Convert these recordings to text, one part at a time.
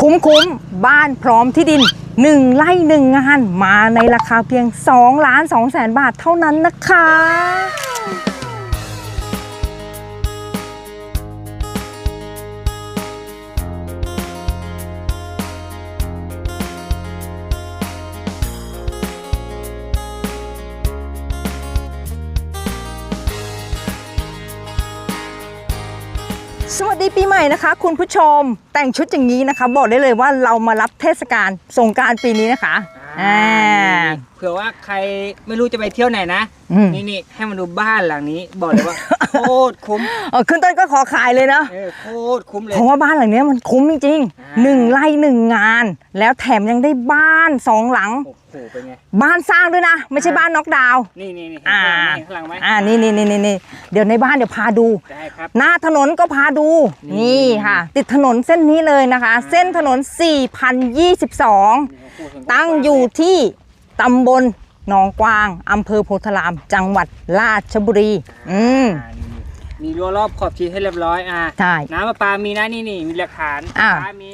คุ้มคุ้มๆบ้านพร้อมที่ดิน 1ไร่1งานมาในราคาเพียง 2 ล้าน2แสนบาทเท่านั้นนะคะ หม่นะคะ คุณผู้ชมแต่งชุดอย่างนี้นะคะ บอกได้เลยว่าเรามารับเทศกาลสงกรารปีนี้นะคะอ่าอ่าเผื่อว่าใครไม่รู้จะไปเที่ยวไหนนะ อืม นี่นี่ให้มาดูบ้านหลังนี้ บอกเลยว่า โคตรคุ้มเออขึ้นต้นก็ขอขายเลยเนาะเออโคตรคุ้มเลย เพราะว่าบ้านหลังเนี้ยมันคุ้มจริงอ่าๆหนึ่งไร่หนึ่งงาน แล้วแถมยังได้บ้านสองหลัง โอ้โหเป็นไง บ้านสร้างด้วยนะ ไม่ใช่อ่าบ้านน็อกดาวน์ นี่นี่นี่อ่าเห็นข้างหลังไหมอ่านี่นี่นี่นี่นี่เดี๋ยวในบ้านเดี๋ยวพาดู ได้ครับ หน้าถนนก็พาดู นี่ นี่ค่ะ ติดถนนเส้นนี้เลยนะคะ เส้นถนน 4022ตั้งอยู่ที่ ตำบลหนองกวางอำเภอโพธาราม จังหวัดราชบุรี อืม อ่านี่นี่มีรั้วรอบขอบชิดให้เรียบร้อยอ่าใช่ น้ำประปามีนะนี่นี่มีหลักฐานอ่า ฟ้ามี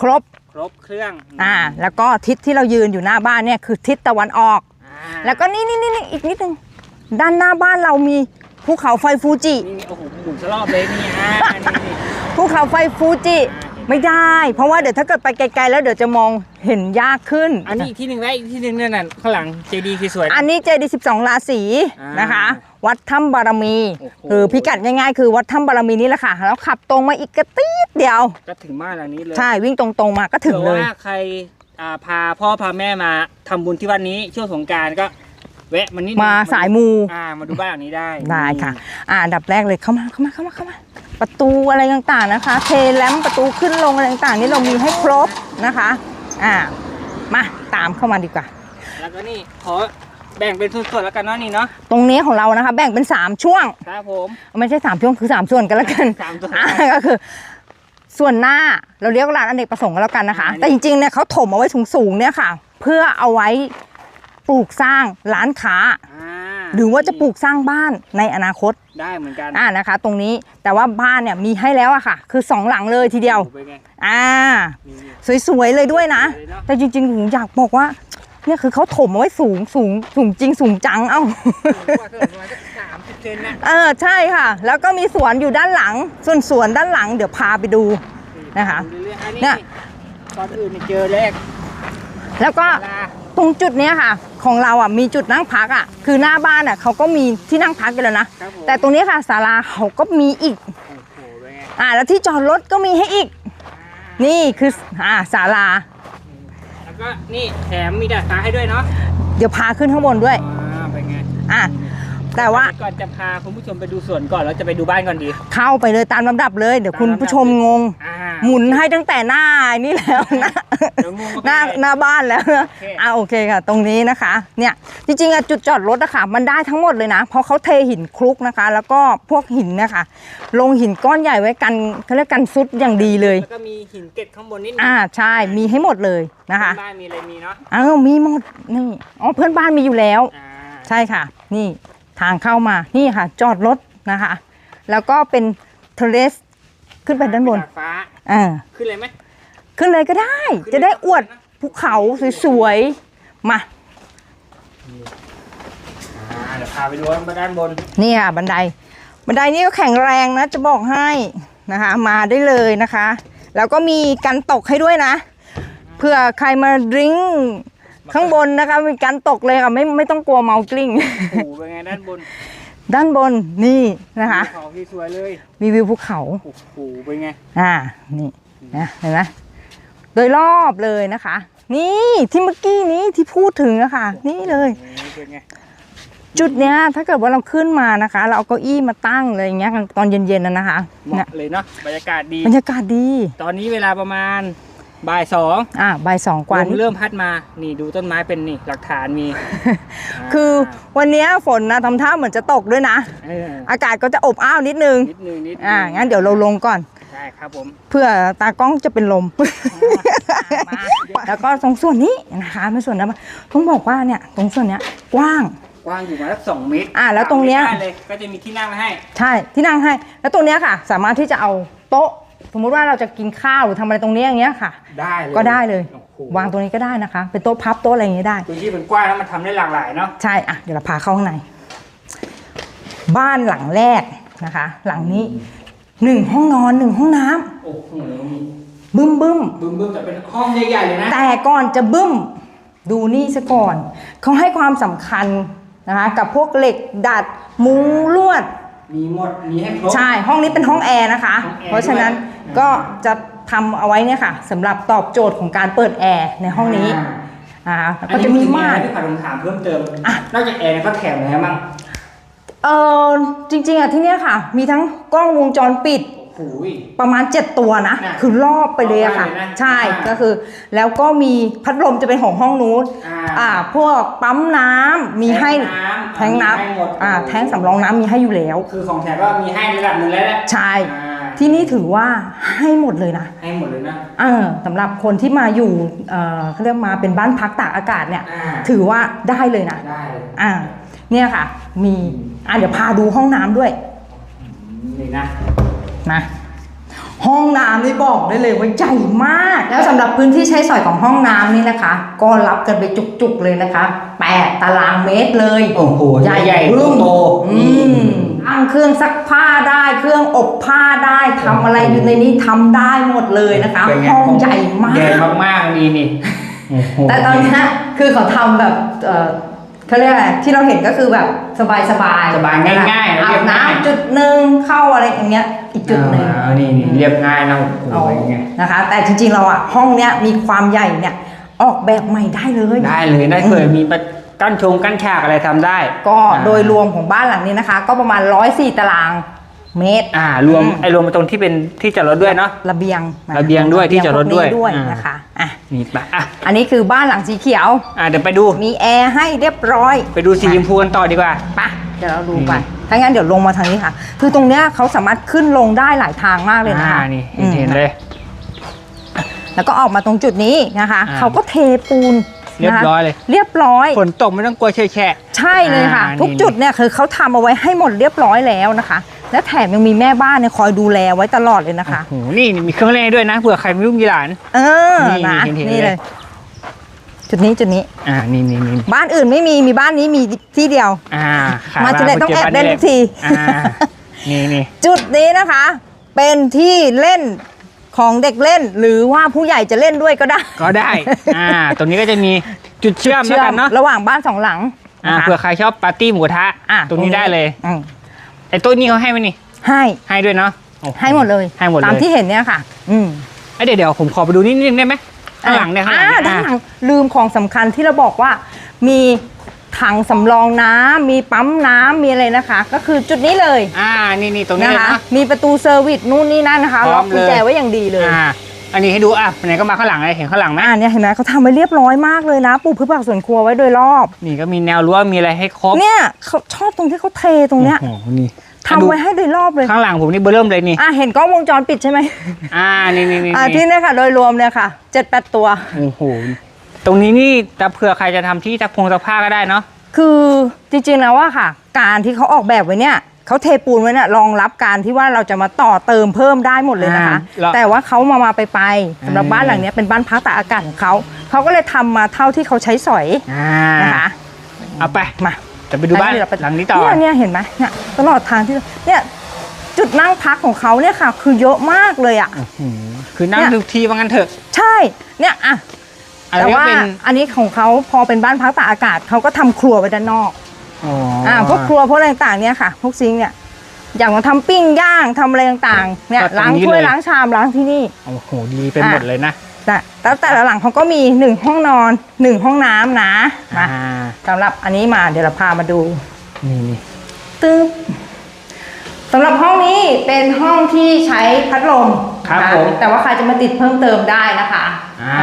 ครบ ครบเครื่องอ่า แล้วก็ทิศที่เรายืนอยู่หน้าบ้านเนี่ยคือทิศตะวันออก อ่าแล้วก็นี่นี่นี่นี่อีกนิดนึง ด้านหน้าบ้านเรามีภูเขาไฟฟูจิ นี่นี่โอ้โหหมุนสลอบเลยนี่อ่านี่นี่ภูเขาไฟฟูจิ ไม่ได้ เพราะว่าเดี๋ยวถ้าเกิดไปไกลๆแล้วเดี๋ยวจะมองเห็นยากขึ้น อันนี้อีกที่หนึ่งได้อีกที่หนึ่งนั่นน่ะข้างหลังเจดีย์สวยๆนะ อันนี้เจดีสิบสองราศีอ่านนะคะ วัดถ้ำบารมี โอ้โหคือพิกัดง่ายๆ คือวัดถ้ำบารมีนี่แหละค่ะ แล้วขับตรงมาอีกกระตีดเดียว ก็ถึงบ้านหลังนี้เลยใช่วิ่งตรงๆมาก็ถึงเลยผื่อว่าใครอ่าพาพ่อพาแม่มาทำบุญที่วัดนี้ช่วงสงกรารก็ แวะมานิดนึงมาสายมูอ่ามาดูบ้านหลังนี้ได้ได้ค่ะ อ่าอันดับแรกเลยเข้ามาเข้ามาเข้ามาเข้ามา ประตูอะไรต่างๆนะคะ เทแลมป์ประตูขึ้นลงอะไรต่างๆ นี่เรามีให้ครบนะคะ อ่า มาตามเข้ามาดีกว่า แล้วก็นี่ขอแบ่งเป็นส่วนๆแล้วกันเนาะนี่เนาะตรงนี้ของเรานะคะ แบ่งเป็น 3 ช่วง ครับผม ไม่ใช่3ช่วงคือ 3 ส่วนกันแล้วกันสามส่วน อ่าก็คือ ส่วนหน้าเราเรียกว่าร้านอเนกประสงค์กันแล้วกันนะคะ อ่า แต่จริงๆเนี่ยเขาถมเอาไว้สูงๆเนี่ยค่ะ เพื่อเอาไว้ ปลูกสร้างร้านค้า อ่าหรือว่าจะปลูกสร้างบ้านในอนาคตได้เหมือนกันอ่านะคะ ตรงนี้แต่ว่าบ้านเนี่ยมีให้แล้วอะค่ะ คือสองหลังเลยทีเดียวโอ้โหเป็นไงอ่า นี่ สวยๆเลยด้วยนะ สวยเลยเนอะ แต่จริงๆผมอยากบอกว่า เนี่ยคือเขาถมเอาไว้สูงสูงสูงจริงสูงจังเอ้าๆว่าเท่าไหร่ประมาณสักสามสิบเซนนะเออใช่ค่ะ แล้วก็มีสวนอยู่ด้านหลัง ส่วนสวนด้านหลังเดี๋ยวพาไปดู นะคะดูเรื่อยๆอันนี้เนี่ยก่อนอื่นนี่เจอแรกแล้วก็ลา ตรงจุดเนี้ยค่ะ ของเราอะมีจุดนั่งพักอะคือหน้าบ้านอะเขาก็มีที่นั่งพักกันแล้วนะครับผมแต่ตรงนี้ค่ะศาลาเขาก็มีอีกโอ้โหเป็นไงอ่าแล้วที่จอดรถก็มีให้อีก นี่คืออ่าศาลาแล้วก็นี่แถมมีดาดฟ้าให้ด้วยเนาะเดี๋ยวพาขึ้นข้างบนด้วยอ่าเป็นไงอะแต่ว่าก่อนจะพาคุณผู้ชมไปดูสวนก่อนแล้วจะไปดูบ้านก่อนดี เข้าไปเลยตามลำดับเลย เดี๋ยวคุณผู้ชมงงอ่า หมุนให้ตั้งแต่หน้านี่แล้วนะเดี๋ยวงงว่าหน้าเป็นไงหน้าบ้านแล้วนะโอเคอ่าโอเคค่ะ ตรงนี้นะคะ เนี่ยจริงๆอะจุดจอดรถอะค่ะ มันได้ทั้งหมดเลยนะ เพราะเขาเทหินคลุกนะคะ แล้วก็พวกหินเนะคะ ลงหินก้อนใหญ่ไว้กันเขาเรียกกันซุดอย่างดีเลยแล้วก็มีหินเกล็ดข้างบนนิดนึงอ่าใช่มีให้หมดเลยนะคะบ้านมีอะไรมีเนาะอ้าวมีหมดนี่อ๋อเพื่อนบ้านมีอยู่แล้วอ่าใช่ค่ะ นี่ทางเข้ามานี่ค่ะ จอดรถนะคะ แล้วก็เป็นเทเรสขึ้นไปด้านบนดดฟ้า อ่าขึ้นเลยไหม ขึ้นเลยก็ได้จะได้อวดภูเขาสวยๆ มา อ่าเดี๋ยวพาไปดูว่าด้านบนนี่ค่ะบันได บันไดนี่ก็แข็งแรงนะ จะบอกให้นะคะ มาได้เลยนะคะ แล้วก็มีกันตกให้ด้วยนะ เผื่อใครมาดริ้งข้างบนนะคะ มีการตกเลยค่ะไม่ไม่ต้องกลัวเมากลิ้ง โอ้โหเป็นไงด้านบน ด้านบนนี่นะคะภูเขาที่สวยเลยมีวิวภูเขาโอ้โหเป็นไงอ่านี่นะเห็นไหมโดยรอบเลยนะคะ นี่ที่เมื่อกี้นี้ที่พูดถึงอะค่ะ นี่เลยโอ้โหเป็นไงจุดเนี้ยถ้าเกิดว่าเราขึ้นมานะคะ เราเอาเก้าอี้มาตั้งเลยอย่างเงี้ยตอนเย็นๆนะนะคะเหเนี่ยมาะเลยเนาะบรรยากาศดีบรรยากาศดี ตอนนี้เวลาประมาณ บ่ายสองอ่าบ่ายสองกว่าลมนี่เริ่มพัดมา นี่ดูต้นไม้เป็นนี่หลักฐานมี คือวันเนี้ยฝนนะทำท่าเหมือนจะตกด้วยนะเอออากาศก็จะอบอ้าวนิดนึง นิดนึงนิดนึงอ่า งั้นเดี๋ยวเราลงก่อน ได้ครับผม เพื่อตากล้องจะเป็นลม แล้วก็ตรงส่วนนี้นะคะไม่ส่วนนั้นต้องบอกว่าเนี่ยตรงส่วนเนี้ยกว้างกว้างอยู่มาสักสองเมตร อ่า แล้วตรงเนี้ยได้เลยก็จะมีที่นั่งให้ ใช่ ที่นั่งให้ แล้วตรงเนี้ยค่ะ สามารถที่จะเอาโต๊ะ สมมุติว่าเราจะกินข้าวหรือทำอะไรตรงนี้อย่างเงี้ยค่ะ ได้เลยก็ได้เลย โอ้โหวางตรงนี้ก็ได้นะคะ เป็นโต๊ะพับโต๊ะอะไรอย่างเงี้ยได้ พื้นที่เป็นกว้างแล้วมันทำได้หลากหลายเนาะใช่อะเดี๋ยวเราพาเข้าข้างใน บ้านหลังแรกนะคะ หลังนี้หนึ่งห้องนอนหนึ่งห้องน้ำโอ้โหบึ้มบึ้มบึ้มบึ้มแต่เป็นห้องใหญ่ๆเลยนะ แต่ก่อนจะบึ้ม ดูนี่ซะก่อน เขาให้ความสำคัญนะคะ กับพวกเหล็กดัด มุ้งลวด มีหมดมีให้ครบ ใช่ห้องนี้เป็นห้องแอร์นะคะ ห้องแอร์เพราะฉะนั้นด้วย ก็จะทำเอาไว้เนี่ยค่ะสำหรับตอบโจทย์ของการเปิดแอร์ในห้องนี้อ่าอ่าแล้วอัก็นจะนี้มีมีม่าม่านนที่ผ่านคำถามเพิ่มเติมอะ นอกจากแอร์ก็แถมอะไรบ้างเออจริงๆอะที่เนี้ยค่ะ มีทั้งกล้องวงจรปิด โอ้โห ประมาณ 7 ตัวนะ น่ะคือรอบไปเลยอะค่ะ รอบไปเลยนะใช่อ่าก็คือ แล้วก็มีพัดลมจะเป็นของห้องนู้นอ่าอ่า พวกปั๊มน้ำมีให้แทงน้ำแทงน้มีให้หมดำอ่าแทงสำรองน้ำมีให้อยู่แล้ว คือของแถมก็มีให้ระดับหนึ่งแล้วแหละใช่ อ่า ที่นี่ถือว่าให้หมดเลยนะให้หมดเลยนะเออสำหรับคนที่มาอยู่เอ่อเขาเรียกมาเป็นบ้านพักตากอากาศเนี่ย อ่าถือว่าได้เลยนะได้เลยอ่าเนี่ยค่ะ มีอ่าเดี๋ยวพาดูห้องน้ำด้วยนี่นะนะห้องน้ำนี่บอกได้เลยว่าใหญ่มาก แล้วสำหรับพื้นที่ใช้สอยของห้องน้ำนี่นะคะ ก็รับกันไปจุกๆเลยนะคะ8ตารางเมตรเลย โอ้โหใหญ่ใหญ่บึ้มโตอืมตั้งเครื่องซักผ้าได้เครื่ องอบผ้าได้ทำอะไรอยู่ในนี้ทำได้หมดเลยนะคะเป็นไห้องใหญ่มาก ใหญ่มากๆนี่นี่โอ้โห แต่ตอนเนี้ยคือเขาทำแบบเอ่อเขาเรียกอะไรที่เราเห็นก็คือแบบสบายๆสบายง่ายๆอาเรียบบง่าย น้ำจุดหนึ่งเข้าอะไรอย่างเงี้ย อีกจุดหนึ่ง อ่านี่นี่เรียบง่ายนะโอ้โหเป็นไง นะคะ แต่จริงๆเราอะห้องเนี้ยมีความใหญ่เนี่ยออกแบบใหม่ได้เลย ได้เลยได้เคยมีประกั้นชงกั้นฉากอะไรทำได้ก็อ่า โดยรวมของบ้านหลังนี้นะคะ ก็ประมาณ 104 ตาราง เมตร อ่ารวมอืมไอ้รวมตรงที่เป็นที่จอดรถด้วยเนาะระเบียงนระเบียงด้วยที่จอดรถด้วยพกนี้ด้วยอ่านนะคะอะนี่ไปอะอันนี้คือบ้านหลังสีเขียวอะเดี๋ยวไปดูมีแอร์ให้เรียบร้อย ไปดูสีชมพูกันต่อดีกว่าไปะเดี๋ยวเราดูไปถ้างั้นเดี๋ยวลงมาทางนี้ค่ะ คือตรงเนี้ยเขาสามารถขึ้นลงได้หลายทางมากเลยนะอ่าคะนี่อืมเห็นเลยแล้วก็ออกมาตรงจุดนี้นะคะอ่าเขาก็เทปูนเรียบนะคะร้อยเลย เรียบร้อยฝนตกไม่ต้องกลัวเฉยแฉะใช่เลยค่ะอ่าทุกนี่จุดเนี่ยคือเขาทำเอาไว้ให้หมดเรียบร้อยแล้วนะคะ และแถมยังมีแม่บ้านเนี่ยคอยดูแลไว้ตลอดเลยนะคะ โอ้โหนี่มีเครื่องเล่นด้วยนะเผื่อใครไม่รู้มีหลาน เออนี่นะเห็นๆนี่เลเลยยจุดนี้จุดนี้ อ่านี่นี่นี่บ้านอื่นไม่มีมีบ้านนี้มีที่เดียว อ่าขยมาทีไรต้องแอบเล่นทุกทีอ่านี่นี่จุดนี้นะคะ เป็นที่เล่นของเด็กเล่น หรือว่าผู้ใหญ่จะเล่นด้วยก็ได้ก็ได้ อ่า ตรงนี้ก็จะมีจุดเชื่อมแล้วกันเนาะระหว่างบ้านสองหลังอ่านะคะ เผื่อใครชอบปาร์ตี้หมูกระทะอะตรงนี้ได้เลย อืม ไอ้ต้นนี้เขาให้ไหมนี่ให้ให้ด้วยเนาะโอ้โให้หมดเลยให้หมดเลยตามที่เห็นเนี่ยค่ะ อืมเอ้ยเดี๋ยวเดี๋ยวผมขอไปดูนิดนึงได้ไหมข้างหลังเนี่ยข้างหลังอ่าเนี่ยด้านหลัอะ งลืมของสำคัญที่เราบอกว่า มีถังสำรองน้ำมีปั๊มน้ำมีอะไรนะคะ ก็คือจุดนี้เลยอ่า นี่นี่ตรงนี้นะเลยคะ นะ มีประตูเซอร์วิสนู่นนี่นั่นนะคะพร้ล็ออมกกุญแจเลย ไว้อย่างดีเลย อ่า อันนี้ให้ดูอะไหนก็มาข้างหลังเลยเห็นข้างหลังไหมอ่าเนี่ยเห็นไหมเขาทำไว้เรียบร้อยมากเลยนะปลูกพืชผักสวนครัวไว้โดยรอบ นี่ก็มีแนวรั้วมีอะไรให้ครบเนี่ยเขาชอบตรงที่เขาเทตรงเนี้ยโอ้โหนี่ทำไว้ให้โดยรอบเลย ข้างหลังผมนี่เบอร์เริ่มเลยนี่อะเห็นกล้องวงจรปิดใช่ไหมอ่านี่นี่นี่อ่าที่เนี่ยค่ะ โดยรวมเนี่ยค่ะเจ็ดแปดตัวโอ้โหตรงนี้นี่แต่เผื่อใครจะทำที่ซักพงซักผ้าก็ได้เนาะคือจริงๆแล้วว่าค่ะ การที่เขาออกแบบไว้เนี่ย เขาเทปูนไว้เนี่ยรองรับการที่ว่าเราจะมาต่อเติมเพิ่มได้หมดเลยนะคะ อ่าแล้วแต่ว่าเขามามาไปไปสำหรับอ่า บ้านหลังเนี้ยเป็นบ้านพักตากอากาศของเขาเขาก็เลยทำมาเท่าที่เขาใช้สอยอ่านะคะ เอาไปมา จะไปดูบ้านเรไปหลังนี้ต่อ เนี่ยเนี่ยเห็นไหมเนี่ยตลอดทางที่เนี่ยจุดนั่งพักของเขาเนี่ยค่ะ คือเยอะมากเลยอะอื้อหือคือนั่งเนี่ยทุกทีว่างั้นเถอะใช่เนี่ยอะอะไรแต่ก็ว่าเป็นอันนี้ของเขาพอเป็นบ้านพักตากอากาศเขาก็ทำครัวไว้ด้านนอก อ๋อออ่าพวกครัวพวกอะไรต่างๆเนี่ยค่ะ พวกซิงค์เนี่ย อย่างมาทำปิ้งย่างทำอะไรต่างๆ เนี่ยล้างถ้วยล้างชามล้างที่นี่ โอ้โหดีเป็นอะหมดเลยนะแต่แล้วแต่ละหลังเขาก็มีหนึ่งห้องนอนหนึ่งห้องน้ำนะอ่ามาสำหรับอันนี้มาเดี๋ยวเราพามาดู นี่นี่ตึ๊บสำหรับห้องนี้เป็นห้องที่ใช้พัดลมครับนะะผม แต่ว่าใครจะมาติดเพิ่มเติมได้นะคะ อ่า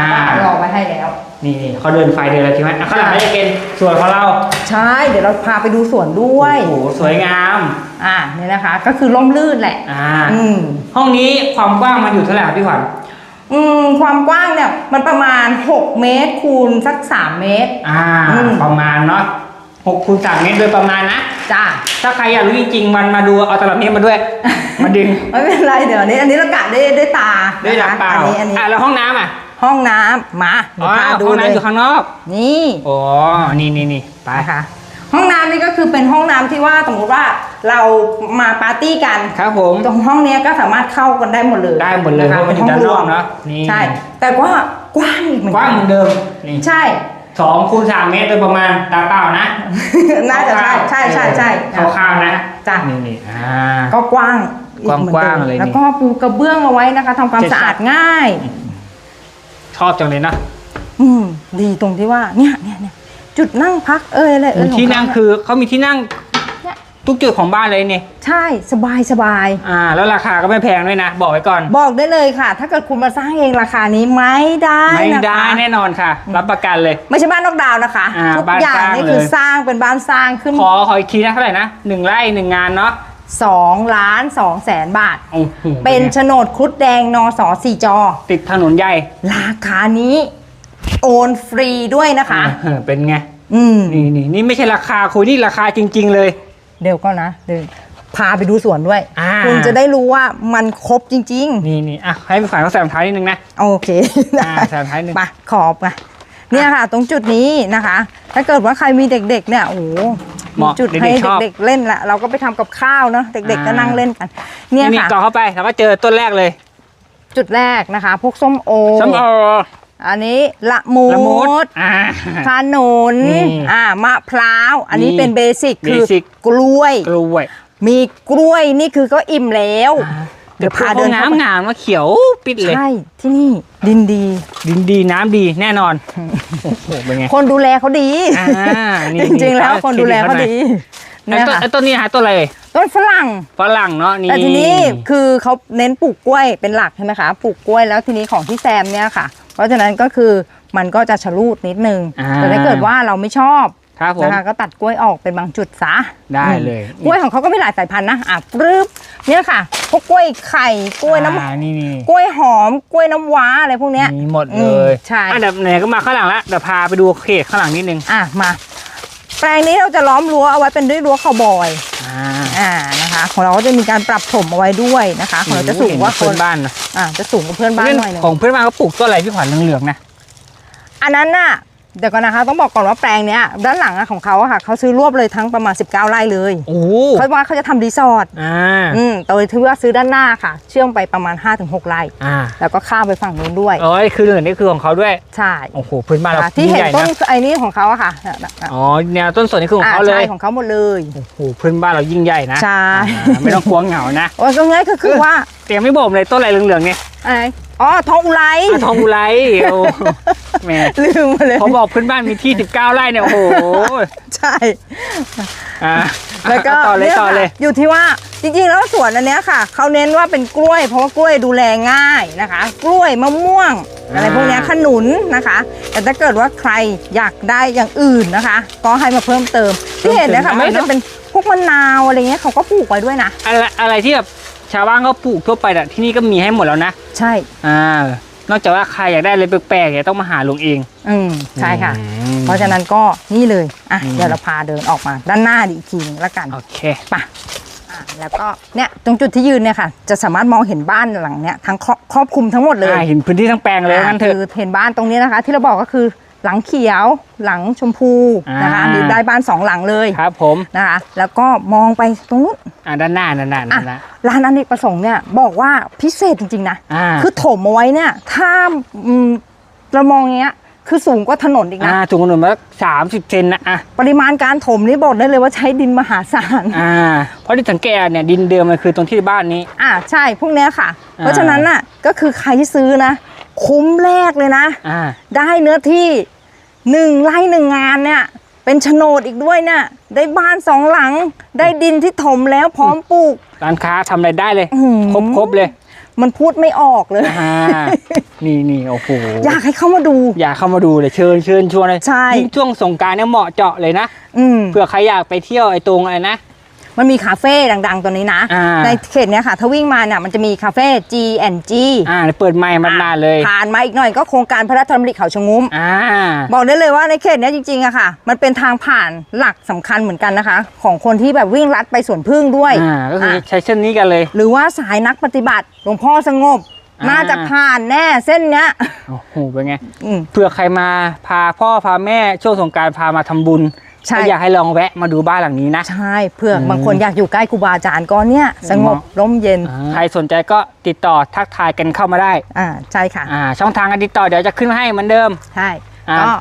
รอไว้ให้แล้ว นี่นี่เขาเดินไฟเดินอะไรใช่ไหมอะข้างหลังก็จะเป็นส่วนของเรา ใช่ เดี๋ยวเราพาไปดูสวนด้วย โอ้โหสวยงาม อ่านี่นะคะ ก็คือร่มรื่นแหละ อ่า อืม ห้องนี้ความกว้างมันอยู่เท่าไหร่ครับพี่ขวัญ อืม ความกว้างเนี่ย มันประมาณ 6 เมตรคูณสัก 3 เมตร อ่า อืม ประมาณเนาะหกคูณสามเมตรโดยประมาณนะ จ้า ถ้าใครอยากรู้จริงๆ มันมาดูเอาตลับเมตรมาด้วย มาดึง ไม่เป็นไรเดี๋ยวอันนี้ อันนี้เรากะด้วยด้วยตาด้วยหลักนะคะเปล่าอันนี้อันนี้ อะแล้วห้องน้ำอะ ห้องน้ำมาเดี๋อ๋ยวอพาดูห้องเลน้ำย อยู่ข้างนอกนี่อ๋อนี่นี่นี่ไป นะคะห้องน้ำนี่ก็คือเป็นห้องน้ำที่ว่าสมมติว่าเรามาปาร์ตี้กัน ครับผม ตรงห้องเนี้ยก็สามารถเข้ากันได้หมดเลยได้หมดเลยคเพราะมันอยู่ด้านนอกเนอะนี่ ใช่ แต่ว่ากว้างอีกเหมือนกว้างเหมือนเดิมนี่ใช่ สองคูณสามเมตรโดยประมาณตาเปล่านะน่าจะใช่ใช่ใช่ใช่คร่าวๆนะจ้ะนี่นี่อ่า ก็กว้างอีเหมือนกว้างดิมๆเลยนี่แล้วก็ปูกระเบื้องเอาไว้นะคะทำความเจ็ดสะอาดง่ายช อบจังเลยนะ อืมดีตรงที่ว่าเนี่ยเนี่ยเนี่ยจุดนั่งพักเอ้ยอะไรเอ้ยของที่นั่งเขาคือเขามีที่นั่งเนี่ยทุกจุดของบ้านเลยนี่ใช่สบายสบายอ่า แล้วราคาก็ไม่แพงด้วยนะ บอกไว้ก่อน บอกได้เลยค่ะ ถ้าเกิดคุณมาสร้างเองราคานี้ไม่ได้ไม่นะคะได้แน่นอนค่ะ รับประกันเลย ไม่ใช่บ้านนอกดาวน์นะคะอ่าทุกบ้านอย่างสร้างนี่คือเลยสร้างเป็นบ้านสร้างขึ้นขอขออีกทีนะเท่าไหร่นะหนึ่งไร่หนึ่งงานเนาะ สองล้านสองแสนบาท โอ้โหเป็นไงโฉนดครุฑแดงนสสี่จอ ติดถนนใหญ่ราคานี้โอนฟรีด้วยนะคะ เออเป็นไง อืม นี่นี่นี่ไม่ใช่ราคาคุยนี่ราคาจริง ๆ เลย เดี๋ยวก็นะเดี๋ยวพาไปดูสวนด้วย อ่า คุณจะได้รู้ว่ามันครบจริง นี่นี่อะให้พี่ขวัญเขาใส่รองเท้านิดนึงนะ ๆ โอเคอ่าใส่รองเท้านิดนึง ไปขอบไปเนี่ยค่ะ ตรงจุดนี้นะคะ ถ้าเกิดว่าใครมีเด็กๆ เนี่ยโอ้โห เหมาะมีจุดให้เด็กๆชอบเด็กๆเล่นละเราก็ไปทำกับข้าวเนาะเด็กๆก็อ่านั่งเล่นกัน เนี่ยนี่ค่ะก่อเข้าไปแล้วก็เจอต้นแรกเลย จุดแรกนะคะ พวกส้มโอส้มโออันนี้ละมุดละมุดอ่าขนุนนี่อ่ามะพร้าว อันนี้นี่เป็นเบสิกคือ Basic กล้วยกล้วย มีกล้วยนี่คือก็อิ่มแล้ว เดี๋ยวพาเดินน้ำเข้าไปงามว่าเขียวปิดเลยใช่ที่นี่ดินดี ดินดีน้ำดีแน่นอนโอ้โหเป็นไงคนดูแลเขาดีอ่านี่จริงๆแล้วนี่คนดูแลเขาดีไอ้เนี่ยต้นค่ะไอ้ต้นนี้หาต้นอะไรต้นฝรั่งฝรั่งเนาะนี่แต่ทีนี้คือเขาเน้นปลูกกล้วยเป็นหลักใช่ไหมคะปลูกกล้วยแล้วทีนี้ของที่แซมเนี่ยค่ะ เพราะฉะนั้นก็คือมันก็จะชะลูดนิดนึงอ่าแต่ถ้าเกิดว่าเราไม่ชอบ ครับผมนะคะก็ตัดกล้วยออกเป็นบางจุดซะได้เลยกล้วยของเขาก็มีหลายสายพันธุ์นะอะปรึบเนี่ยค่ะพวกกล้วยไข่กล้วยน้ำอ่านี่นี่กล้วยหอมกล้วยน้ำว้าอะไรพวกเนี้ยมีหมดอืเลมยใช่อะเดี๋ยวไหนก็มาข้างหลังแล้วเดี๋ยวพาไปดูเขตข้างหลังนิดนึงอะมา แปลงนี้เราจะล้อมรั้วเอาไว้เป็นด้วยรั้วคาวบอยอ่าอ่านะคะ ของเราก็จะมีการปรับถมเอาไว้ด้วยนะคะ ของเราจะสูงกว่าคเพื่อนนบ้านนะอ่าจะสูงกว่าเพื่อนบ้านหน่อยหนึงของเพื่อนบ้านก็ปลูกต้นอะไรพี่ขวัญเหลืองๆนะอันนั้นน่ะ เดี๋ยวก่อนนะคะต้องบอกก่อนว่าแปลงเนี้ยด้านหลังอะของเขาอะค่ะเขาซื้อรวบเลยทั้งประมาณ 19ไร่เลยโอ้เขาว่าเขาจะทำรีสอร์ทอ่าอืมโดยที่ว่าซื้อด้านหน้าค่ะ เชื่อมไปประมาณ 5-6ไร่อ่าแล้วก็ข้ามไปฝั่งนู้นด้วยอ๋อคือเหลืองนี่คือของเขาด้วยใช่โอ้โหเพื่อนบ้านเราค่ะที่ยิ่งเห็นใหญ่ต้นนะไอ้นี่ของเขาอะค่ะเนี่ยเนี่ยเนี่ยอ๋อแนวต้นสนนี่คือของอ่าเขาเลใช่ยของเขาหมดเลย โอ้โหเพื่อนบ้านเรายิ่งใหญ่นะใช่ อ่าไม่ต้องกลัวเหงานะ โอ้ยตรงนี้ก็คือว่า เตรียมไม่บอกเลยต้นอะไรเหลืองๆเนี่ยอะไรอ๋อทองอุไรอะทองอุไรโอ้แหม่ลืมมาเลย เขาบอกเพื่อนบ้านมีที่ 19ไร่เนี่ยโอ้โหใช่ อ่าแล้วก็ต่อเลยนี่ต่อเลยค่ะอยู่ที่ว่าจริงๆแล้วสวนอันเนี้ยค่ะเขาเน้นว่าเป็นกล้วย เพราะว่ากล้วยดูแลง่ายนะคะ กล้วยมะม่วง อะไรพวกเนี้ยขนุนนะคะ แต่ถ้าเกิดว่าใครอยากได้อย่างอื่นนะคะ ก็ให้มาเพิ่มเติมที่เห็นเนี่ยค่ะไม่ว่าจะเป็นพวกมะนาวอะไรเงี้ยเขาก็ปลูกไว้ด้วยนะ อะไรอะไรที่แบบ ชาวบ้านเขาปลูกทั่วไปอะที่นี่ก็มีให้หมดแล้วนะ ใช่ อ่านอกจากว่าใครอยากได้อะไรแปลกๆเนี่ยต้องมาหาลุงเอง อืมใช่ค่ะ อืม เพราะฉะนั้นก็นี่เลย อะอืมเดี๋ยวเราพาเดินออกมา ด้านหน้าดีอีกทีนึงละกัน โอเค ไปอะแล้วก็เนี่ยตรงจุดที่ยืนเนี่ยค่ะ จะสามารถมองเห็นบ้านหลังเนี้ยทั้งครอบครอบคลุมทั้งหมดเลยอ่าเห็นพื้นที่ทั้งแปลงเลยว่างั้นเถคือะอเห็นบ้านตรงนี้นะคะ ที่เราบอกก็คือ หลังเขียวหลังชมพูนะคะอ่ามีมีได้บ้านสองหลังเลยครับผมนะคะ แล้วก็มองไปตรงนู้นอ่าด้านหน้าด้านหน้าอะด้านหน้า ร้านอเนกประสงค์เนี่ยบอกว่าพิเศษจริงๆนะอ่า คือถมเอาไว้เนี่ยถ้าอืมเรามองอย่างเงี้ยคือสูงกว่าถนนอีกนะ อ่าถุงขนมมาสามสิบเซนนะอะปริมาณการถมนี่บอกได้เลยว่าใช้ดินมหาศาล อ่าเพราะที่สังเกตเนี่ยดินเดิมมันคือตรงที่บ้านนี้ อ่าใช่พวกเนี้ยค่ะอ่าเพราะฉะนั้นน่ะก็คือใครที่ซื้อนะ คุ้มแรกเลยนะ อ่า ได้เนื้อที่ หนึ่งไร่หนึ่งงานเนี่ยเป็นโฉนดอีกด้วยเนี่ยได้บ้านสองหลัง ได้ดินที่ถมแล้วพร้อมปลูก ร้านค้าทำอะไรได้เลย อื้อหือ ครบครบเลยมันพูดไม่ออกเลย อ่านี่นี่โอ้โหอยากให้เข้ามาดู อยากเข้ามาดูเลยเชิญเชิญชวนเลยใช่ ยิ่งช่วงสงกรารเนี่ยเหมาะเจาะเลยนะ อืม เผื่อใครอยากไปเที่ยวไอ้ตรงอะไรนะ มันมีคาเฟ่ดังๆ ตัวนี้นะ อ่า ในเขตเนี้ยค่ะ ถ้าวิ่งมาเนี่ยมันจะมีคาเฟ่ G&G อ่าเปิดใหม่มันนานเลย ผ่านมาอีกหน่อยก็โครงการพระราชดำริเขาชะงุ้ม อ่า บอกได้เลยว่าในเขตเนี้ยจริงๆอะค่ะ มันเป็นทางผ่านหลักสำคัญเหมือนกันนะคะ ของคนที่แบบวิ่งลัดไปสวนพึ่งด้วยอ่า ก็คืออะใช้เส้นนี้กันเลย หรือว่าสายนักปฏิบัติหลวงพ่อสงบ อ่า น่าจะผ่านแน่เส้นเนี้ย โอ้โห เป็นไง อืม เผื่อใครมาพาพ่อพาแม่ช่วงสงกรารพามาทำบุญ ใช่ ก็อยากให้ลองแวะมาดูบ้านหลังนี้นะ ใช่เพื่ออืมบางคนอยากอยู่ใกล้ครูบาอาจารย์ก็เนี่ยสงบเหมาะร่มเย็นใครสนใจก็ติดต่อทักทายกันเข้ามาได้อ่าใช่ค่ะ อ่าช่องทางการติดต่อเดี๋ยวจะขึ้นให้เหมือนเดิม ใช่อ่า ก็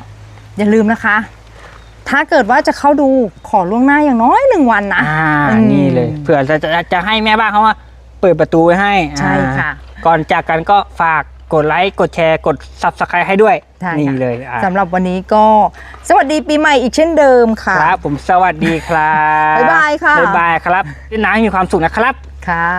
อย่าลืมนะคะ ถ้าเกิดว่าจะเข้าดูขอล่วงหน้าอย่างน้อยหนึ่งวันนะ อ่าอืม นี่เลยเผื่อจะจะจะให้แม่บ้านเขามาเปิดประตูไว้ให้ใช่ค่ะอ่าก่อนจากกันก็ฝากกดไลค์กดแชร์กด subscribe ให้ด้วย ใช่ค่ะ นี่เลยอะสำหรับวันนี้ก็ สวัสดีปีใหม่อีกเช่นเดิมค่ะ ครับผมสวัสดีครับบ๊ายบายค่ะ บ๊ายบายครับที่น้ำมีความสุขนะครับ ค่ะ